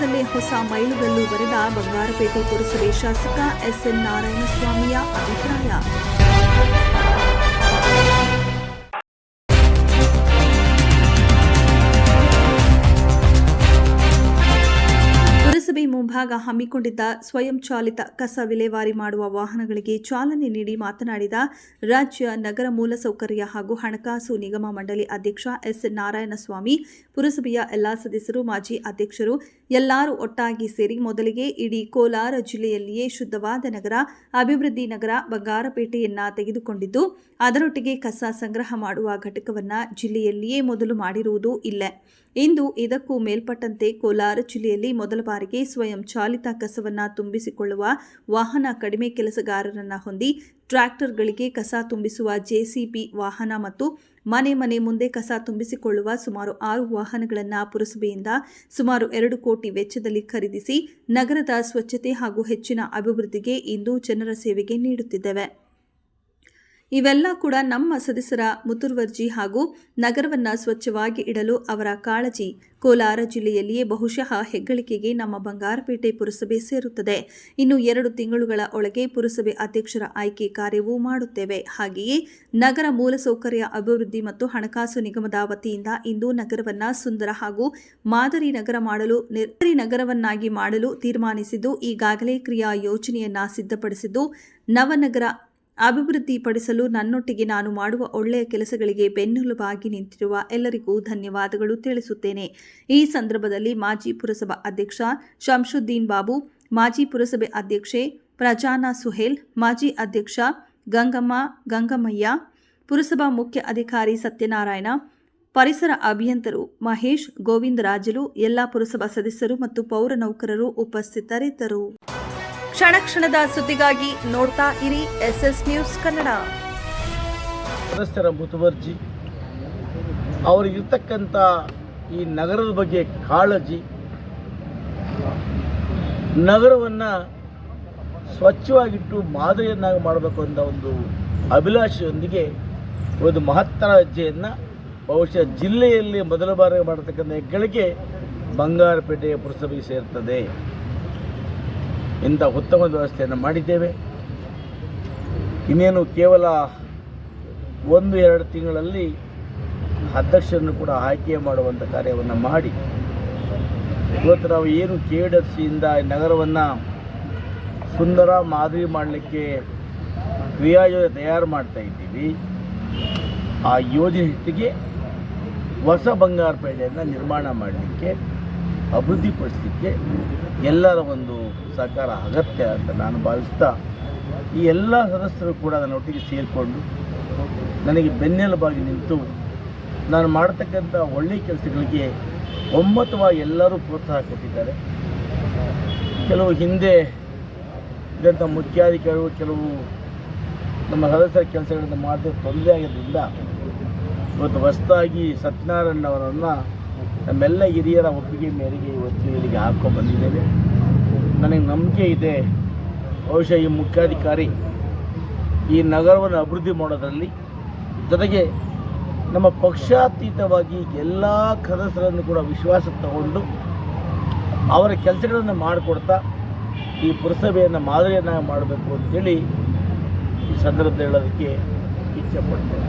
ರಾಜ್ಯದಲ್ಲೇ ಹೊಸ ಮೈಲುಗಲ್ಲು ಬರೆದ ಬಂಗಾರಪೇಟೆ ಪುರಸಭೆ ಶಾಸಕ ಎಸ್ಎನ್ ನಾರಾಯಣಸ್ವಾಮಿಯ ಅಭಿಪ್ರಾಯ. ಮುಂಭಾಗ ಹಮ್ಮಿಕೊಂಡಿದ್ದ ಸ್ವಯಂ ಚಾಲಿತ ಕಸ ವಿಲೇವಾರಿ ಮಾಡುವ ವಾಹನಗಳಿಗೆ ಚಾಲನೆ ನೀಡಿ ಮಾತನಾಡಿದ ರಾಜ್ಯ ನಗರ ಮೂಲಸೌಕರ್ಯ ಹಾಗೂ ಹಣಕಾಸು ನಿಗಮ ಮಂಡಳಿ ಅಧ್ಯಕ್ಷ ಎಸ್ ನಾರಾಯಣಸ್ವಾಮಿ, ಪುರಸಭೆಯ ಎಲ್ಲಾ ಸದಸ್ಯರು, ಮಾಜಿ ಅಧ್ಯಕ್ಷರು ಎಲ್ಲರೂ ಒಟ್ಟಾಗಿ ಸೇರಿ ಮೊದಲಿಗೆ ಇಡೀ ಕೋಲಾರ ಜಿಲ್ಲೆಯಲ್ಲಿಯೇ ಶುದ್ಧವಾದ ನಗರ, ಅಭಿವೃದ್ಧಿ ನಗರ, ಬಂಗಾರಪೇಟೆಯನ್ನ ತೆಗೆದುಕೊಂಡಿದ್ದು, ಅದರೊಟ್ಟಿಗೆ ಕಸ ಸಂಗ್ರಹ ಮಾಡುವ ಘಟಕವನ್ನ ಜಿಲ್ಲೆಯಲ್ಲಿಯೇ ಮೊದಲು ಮಾಡಿರುವುದು ಇಲ್ಲ. ಇಂದು ಇದಕ್ಕೂ ಮೇಲ್ಪಟ್ಟಂತೆ ಕೋಲಾರ ಜಿಲ್ಲೆಯಲ್ಲಿ ಮೊದಲ ಬಾರಿಗೆ ಸ್ವಯಂ ಚಾಲಿತ ಕಸವನ್ನು ತುಂಬಿಸಿಕೊಳ್ಳುವ ವಾಹನ ಕಡಿಮೆ ಕೆಲಸಗಾರರನ್ನು ಹೊಂದಿ ಟ್ರ್ಯಾಕ್ಟರ್ಗಳಿಗೆ ಕಸ ತುಂಬಿಸುವ ಜೆಸಿಬಿ ವಾಹನ ಮತ್ತು ಮನೆ ಮನೆ ಮುಂದೆ ಕಸ ತುಂಬಿಸಿಕೊಳ್ಳುವ ಸುಮಾರು ಆರು ವಾಹನಗಳನ್ನು ಪುರಸಭೆಯಿಂದ ಸುಮಾರು ಎರಡು ಕೋಟಿ ವೆಚ್ಚದಲ್ಲಿ ಖರೀದಿಸಿ ನಗರದ ಸ್ವಚ್ಛತೆ ಹಾಗೂ ಹೆಚ್ಚಿನ ಅಭಿವೃದ್ಧಿಗೆ ಇಂದು ಜನರ ಸೇವೆಗೆ ನೀಡುತ್ತಿದ್ದೇವೆ. ಇವೆಲ್ಲ ಕೂಡ ನಮ್ಮ ಸದಸ್ಯರ ಮುತುರ್ವರ್ಜಿ ಹಾಗೂ ನಗರವನ್ನ ಸ್ವಚ್ಛವಾಗಿ ಇಡಲು ಅವರ ಕಾಳಜಿ. ಕೋಲಾರ ಜಿಲ್ಲೆಯಲ್ಲಿಯೇ ಬಹುಶಃ ಹೆಗ್ಗಳಿಕೆಗೆ ನಮ್ಮ ಬಂಗಾರಪೇಟೆ ಪುರಸಭೆ ಸೇರುತ್ತದೆ. ಇನ್ನು ಎರಡು ತಿಂಗಳುಗಳ ಒಳಗೆ ಪುರಸಭೆ ಅಧ್ಯಕ್ಷರ ಆಯ್ಕೆ ಕಾರ್ಯವೂ ಮಾಡುತ್ತೇವೆ. ಹಾಗೆಯೇ ನಗರ ಮೂಲಸೌಕರ್ಯ ಅಭಿವೃದ್ಧಿ ಮತ್ತು ಹಣಕಾಸು ನಿಗಮದ ವತಿಯಿಂದ ಇಂದು ನಗರವನ್ನ ಸುಂದರ ಹಾಗೂ ಮಾದರಿ ನಗರ ಮಾಡಲು ನಿರ್ಧರಿ ನಗರವನ್ನಾಗಿ ಮಾಡಲು ತೀರ್ಮಾನಿಸಿದ್ದು, ಈಗಾಗಲೇ ಕ್ರಿಯಾ ಯೋಜನೆಯನ್ನ ಸಿದ್ಧಪಡಿಸಿದ್ದು, ನವನಗರ ಅಭಿವೃದ್ಧಿಪಡಿಸಲು ನನ್ನೊಟ್ಟಿಗೆ ನಾನು ಮಾಡುವ ಒಳ್ಳೆಯ ಕೆಲಸಗಳಿಗೆ ಬೆನ್ನೆಲುಬಾಗಿ ನಿಂತಿರುವ ಎಲ್ಲರಿಗೂ ಧನ್ಯವಾದಗಳು ತಿಳಿಸುತ್ತೇನೆ. ಈ ಸಂದರ್ಭದಲ್ಲಿ ಮಾಜಿ ಪುರಸಭಾ ಅಧ್ಯಕ್ಷ ಶಂಶುದ್ದೀನ್ ಬಾಬು, ಮಾಜಿ ಪುರಸಭೆ ಅಧ್ಯಕ್ಷೆ ಪ್ರಜಾನಾ ಸುಹೇಲ್, ಮಾಜಿ ಅಧ್ಯಕ್ಷ ಗಂಗಮ್ಮ, ಗಂಗಮ್ಮಯ್ಯ, ಪುರಸಭಾ ಮುಖ್ಯ ಅಧಿಕಾರಿ ಸತ್ಯನಾರಾಯಣ, ಪರಿಸರ ಅಭಿಯಂತರು ಮಹೇಶ್, ಗೋವಿಂದರಾಜುಲು, ಎಲ್ಲ ಪುರಸಭಾ ಸದಸ್ಯರು ಮತ್ತು ಪೌರ ನೌಕರರು ಉಪಸ್ಥಿತರಿದ್ದರು. ಕ್ಷಣ ಕ್ಷಣದ ಸುದ್ದಿಗಾಗಿ ನೋಡ್ತಾ ಇರಿ ಎಸ್ಎಸ್ ನ್ಯೂಸ್ ಕನ್ನಡ. ಸದಸ್ಯರ ಮುತುವರ್ಜಿ, ಅವರಿಗಿರ್ತಕ್ಕಂಥ ಈ ನಗರದ ಬಗ್ಗೆ ಕಾಳಜಿ, ನಗರವನ್ನು ಸ್ವಚ್ಛವಾಗಿಟ್ಟು ಮಾದರಿಯನ್ನಾಗಿ ಮಾಡಬೇಕು ಅಂತ ಒಂದು ಅಭಿಲಾಷೆಯೊಂದಿಗೆ ಒಂದು ಮಹತ್ತರ ಹೆಜ್ಜೆಯನ್ನು ಬಹುಶಃ ಜಿಲ್ಲೆಯಲ್ಲಿ ಮೊದಲ ಬಾರಿ ಮಾಡತಕ್ಕಂಥ ಹೆಗ್ಗಳಿಕೆ ಬಂಗಾರಪೇಟೆಯ ಪುರಸಭೆಗೆ ಸೇರ್ತದೆ. ಇಂಥ ಉತ್ತಮ ವ್ಯವಸ್ಥೆಯನ್ನು ಮಾಡಿದ್ದೇವೆ. ಇನ್ನೇನು ಕೇವಲ ಒಂದು, ಎರಡು ತಿಂಗಳಲ್ಲಿ ಅಧ್ಯಕ್ಷರನ್ನು ಕೂಡ ಆಯ್ಕೆ ಮಾಡುವಂಥ ಕಾರ್ಯವನ್ನು ಮಾಡಿ, ಇವತ್ತು ನಾವು ಏನು ಕೆ ಎಫ್ ಸಿಯಿಂದ ನಗರವನ್ನು ಸುಂದರ ಮಾದರಿ ಮಾಡಲಿಕ್ಕೆ ಕ್ರಿಯಾಯೋಜನೆ ತಯಾರು ಮಾಡ್ತಾ ಇದ್ದೀವಿ. ಆ ಯೋಜನೆ ಜೊತೆಗೆ ಹೊಸ ಬಂಗಾರಪೇಟೆಯನ್ನು ನಿರ್ಮಾಣ ಮಾಡಲಿಕ್ಕೆ, ಅಭಿವೃದ್ಧಿಪಡಿಸಲಿಕ್ಕೆ ಎಲ್ಲರ ಒಂದು ಸಹಕಾರ ಅಗತ್ಯ ಅಂತ ನಾನು ಭಾವಿಸ್ತಾ ಈ ಎಲ್ಲ ಸದಸ್ಯರು ಕೂಡ ನನ್ನೊಟ್ಟಿಗೆ ಸೇರಿಕೊಂಡು ನನಗೆ ಬೆನ್ನೆಲುಬಾಗಿ ನಿಂತು ನಾನು ಮಾಡತಕ್ಕಂಥ ಒಳ್ಳೆಯ ಕೆಲಸಗಳಿಗೆ ಒಮ್ಮತವಾಗಿ ಎಲ್ಲರೂ ಪ್ರೋತ್ಸಾಹ ಕೊಟ್ಟಿದ್ದಾರೆ. ಕೆಲವು ಹಿಂದೆ ಇದ್ದಂಥ ಮುಖ್ಯಾಧಿಕಾರಿಗಳು, ಕೆಲವು ನಮ್ಮ ಸದಸ್ಯರ ಕೆಲಸಗಳನ್ನು ಮಾಡದೆ ತೊಂದರೆ ಆಗಿದ್ದರಿಂದ ಇವತ್ತು ಹೊಸದಾಗಿ ಸತ್ಯನಾರಾಯಣ ಅವರನ್ನು ನಮ್ಮೆಲ್ಲ ಹಿರಿಯರ ಒಪ್ಪಿಗೆ ಮೇರೆಗೆ ಇವತ್ತು ಇಲ್ಲಿಗೆ ಹಾಕೋ ಬಂದಿದ್ದೇವೆ. ನನಗೆ ನಂಬಿಕೆ ಇದೆ, ಬಹುಶಃ ಈ ಮುಖ್ಯಾಧಿಕಾರಿ ಈ ನಗರವನ್ನು ಅಭಿವೃದ್ಧಿ ಮಾಡೋದರಲ್ಲಿ ಜೊತೆಗೆ ನಮ್ಮ ಪಕ್ಷಾತೀತವಾಗಿ ಎಲ್ಲ ಸದಸ್ಯರನ್ನು ಕೂಡ ವಿಶ್ವಾಸ ತಗೊಂಡು ಅವರ ಕೆಲಸಗಳನ್ನು ಮಾಡಿಕೊಡ್ತಾ ಈ ಪುರಸಭೆಯನ್ನು ಮಾದರಿಯನ್ನಾಗಿ ಮಾಡಬೇಕು ಅಂತೇಳಿ ಈ ಸಂದರ್ಭದಲ್ಲಿ ಹೇಳೋದಕ್ಕೆ ಇಚ್ಛೆ ಪಡ್ತೇನೆ.